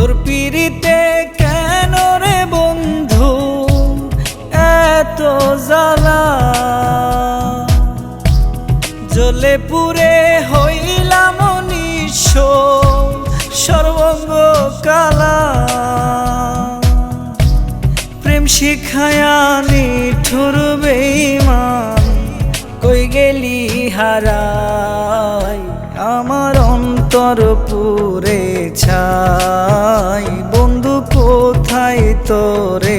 তোর পিড়িতে কেন রে বন্ধু? এত জ্বালা। জ্বলে পুরে হইলাম সর্বঙ্গ কালা। প্রেম শিখায়া নিঠুর বেইমান কই গেলি হারাই আমার অন্তর পুরে ছাই। বন্ধু কোথায় তোরে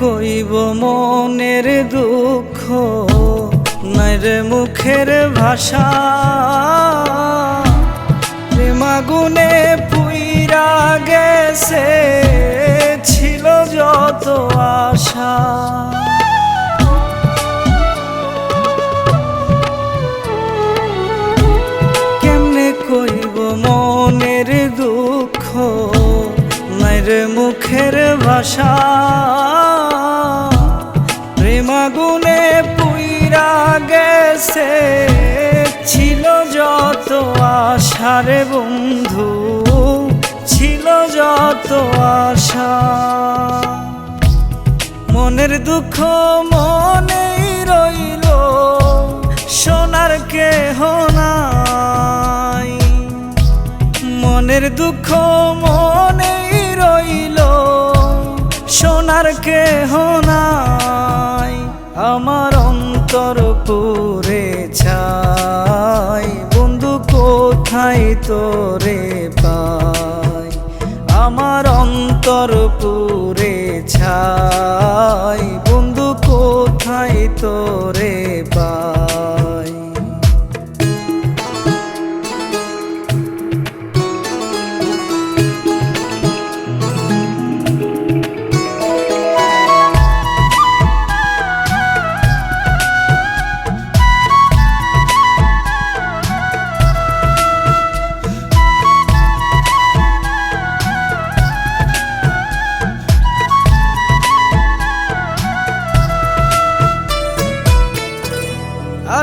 কইব মনের দুঃখ নাইরে মুখের ভাষা। প্রেমাগুনে পুইরা গেছে, ছিল যত আশা। কেমনে কইব মনের দুঃখ নাইরে মুখের ভাষা। গেছে ছিল যত আশারে বন্ধু, ছিল যত আশা। মনের দুঃখ মনেই রইল, সোনার কেহ নাই। মনের দুঃখ মনেই রইল, সোনার কেহ নাই। আমার অন্তর পুরে ছাই। বন্ধু কোথায় তোরে পাই? আমার অন্তর পুরে ছাই।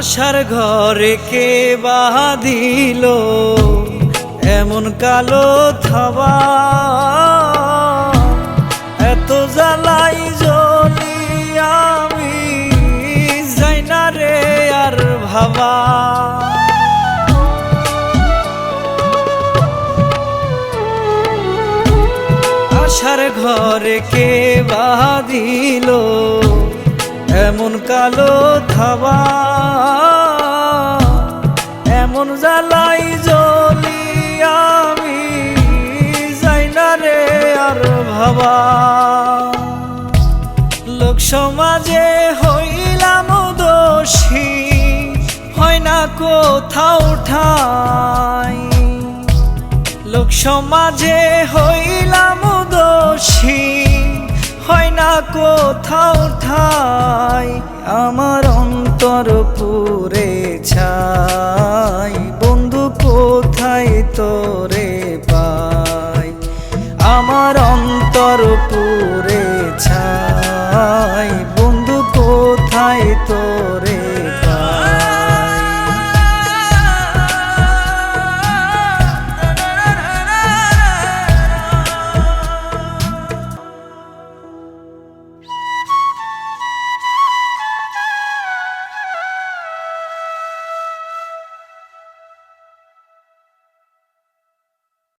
আশার ঘরে কে বাদিল এমন কালো থাবা। এত জ্বালাই জ্বলি আমি যাই না রে আর ভাবা। আশার ঘরে কে বাদিল এমন কালো থাবা এমন জ্বালাই জ্বলি আমি, যাই না রে আর ভাবা। লোক সমাজে হইলাম দোষী, হয় না কোথাও ঠাই। লোক সমাজে হইলাম দোষী হয় না কোথাও ঠাই, আমার অন্তর পুরে ছাই। বন্ধু কোথায় তোরে পাই? আমার অন্তর পুরে